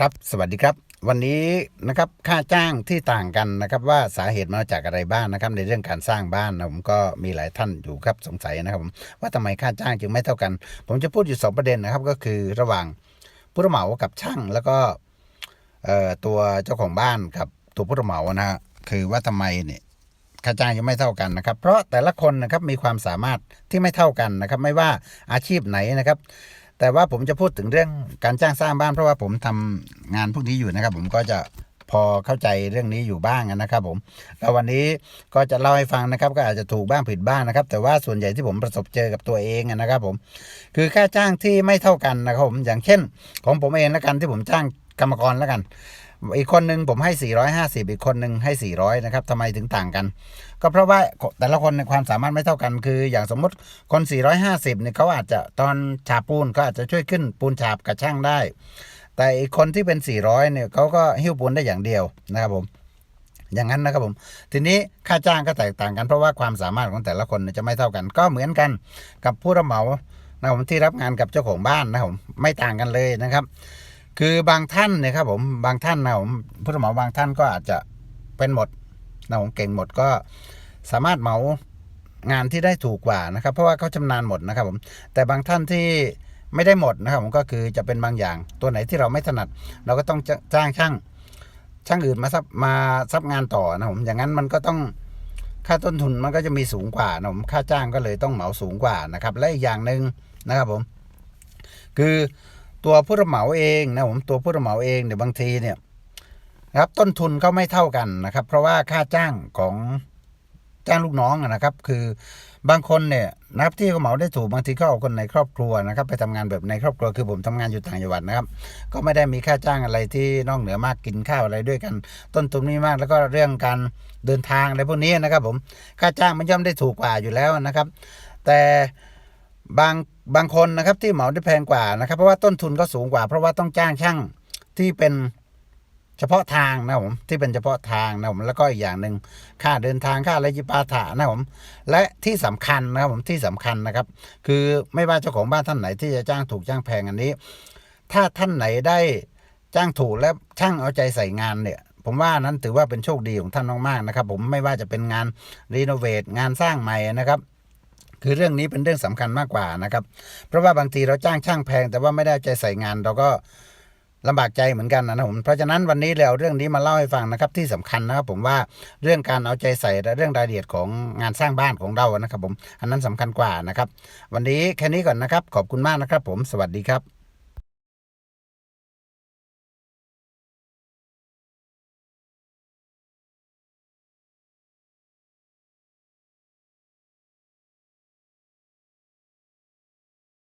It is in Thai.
ครับ สวัสดีครับ วันนี้นะครับค่าจ้างที่ต่างกันนะครับ ว่าสาเหตุมาจากอะไรบ้างนะครับ ในเรื่องการสร้างบ้านนะผมก็มีหลายท่านอยู่ครับสงสัยนะครับผมว่าทำไมค่าจ้างจึงไม่เท่ากัน ผมจะพูดอยู่สองประเด็นนะครับ ก็คือระหว่างผู้รับเหมากับช่างแล้วก็ตัวเจ้าของบ้านกับตัวผู้รับเหมานะคือว่าทำไมเนี่ยค่าจ้างยังไม่เท่ากันนะครับ เพราะแต่ละคนนะครับมีความสามารถที่ไม่เท่ากันนะครับ ไม่ว่าอาชีพไหนนะครับ แต่ว่าผมจะพูดถึงเรื่องการจ้างสร้างบ้าน เพราะว่าผมทำงานพวกนี้อยู่นะครับ ผมก็จะพอเข้าใจเรื่องนี้อยู่บ้างนะครับ ผมแล้ววันนี้ก็จะเล่าให้ฟังนะครับ ก็อาจจะถูกบ้างผิดบ้างนะครับ แต่ว่าส่วนใหญ่ที่ผมประสบเจอกับตัวเองนะครับ ผม คือค่าจ้างที่ไม่เท่ากันนะครับผมอย่างเช่น ของผมเองแล้วกันที่ผมจ้างกรรมกรแล้วกัน อีกคนหนึ่งผมให้ 450 อีกคนหนึ่งให้ 400 นะครับทำไมถึงต่างกัน ก็เพราะว่าแต่ละคนในความสามารถไม่เท่ากัน คืออย่างสมมติคน 450เนี่ยเขาอาจจะตอนฉาบปูนก็อาจจะช่วยขึ้นปูนฉาบกับช่างได้ แต่อีกคนที่เป็น 400เนี่ยเขาก็หิ้วปูนได้อย่างเดียวนะครับผมอย่างนั้นนะครับผม ทีนี้ค่าจ้างก็แตกต่างกันเพราะว่าความสามารถของแต่ละคนจะไม่เท่ากัน ก็เหมือนกันกับผู้รับเหมานะผมที่รับงานกับเจ้าของบ้านนะผมไม่ต่างกันเลยนะครับ คือบางท่านนี่ยครับผมบางท่านนะผมผู้รับเหมาบางท่านก็อาจจะเป็นหมดนะผมเก่งหมดก็สามารถเหมางานที่ได้ถูกกว่านะครับ เพราะว่าเขาชำนาญหมดนะครับผมแต่บางท่านที่ไม่ได้หมดนะครับผมก็คือจะเป็นบางอย่างตัวไหนที่เราไม่ถนัด เราก็ต้องจ้างช่าง ช่างอื่นมาซับมาซับงานต่อนะผมอย่างนั้นมันก็ต้องค่าต้นทุนมันก็จะมีสูงกว่านะผมค่าจ้างก็เลยต้องเหมาสูงกว่านะครับ และอีกอย่างหนึ่งนะครับผม คือ ตัวผู้รับเหมาเองนะผมตัวผู้รับเหมาเองเนี่ยวบางทีเนี่ยนะครับต้นทุนเขาไม่เท่ากันนะครับ เพราะว่าค่าจ้างของจ้างลูกน้องนะครับ คือบางคนเนี่ยรับที่เขาเหมาได้ถูกบางทีก็เอาคนในครอบครัวนะครับ ไปทำงานแบบในครอบครัวคือผมทำงานอยู่ต่างจังหวัดนะครับ ก็ไม่ได้มีค่าจ้างอะไรที่นอกเหนือมากกินข้าวอะไรด้วยกัน ต้นทุนไม่มากแล้วก็เรื่องการเดินทางอะไรพวกนี้นะครับ ผมค่าจ้างมันย่อมได้ถูกกว่าอยู่แล้วนะครับ แต่ บางบางคนนะครับที่เหมาได้แพงกว่านะครับ เพราะว่าต้นทุนก็สูงกว่า เพราะว่าต้องจ้างช่างที่เป็นเฉพาะทางนะผมที่เป็นเฉพาะทางนะผมแล้วก็อีกอย่างหนึ่งค่าเดินทางค่าอะไรจิปาถะนะผมและที่สำคัญนะครับผมที่สำคัญนะครับ คือไม่ว่าเจ้าของบ้านท่านไหนที่จะจ้างถูกจ้างแพงอันนี้ ถ้าท่านไหนได้จ้างถูกและช่างเอาใจใส่งานเนี่ย ผมว่านั้นถือว่าเป็นโชคดีของท่านมากๆนะครับ ผมไม่ว่าจะเป็นงานรีโนเวทงานสร้างใหม่นะครับ คือเรื่องนี้เป็นเรื่องสำคัญมากกว่านะครับ เพราะว่าบางทีเราจ้างช่างแพง แต่ว่าไม่ได้ใจใส่งานเราก็ลำบากใจเหมือนกันนะผมเพราะฉะนั้นวันนี้เราเรื่องนี้มาเล่าให้ฟังนะครับ ที่สำคัญนะครับผมว่าเรื่องการเอาใจใส่และเรื่องรายละเอียดของงานสร้างบ้านของเรานะครับผมอันนั้นสำคัญกว่านะครับ วันนี้แค่นี้ก่อนนะครับ ขอบคุณมากนะครับ ผมสวัสดีครับ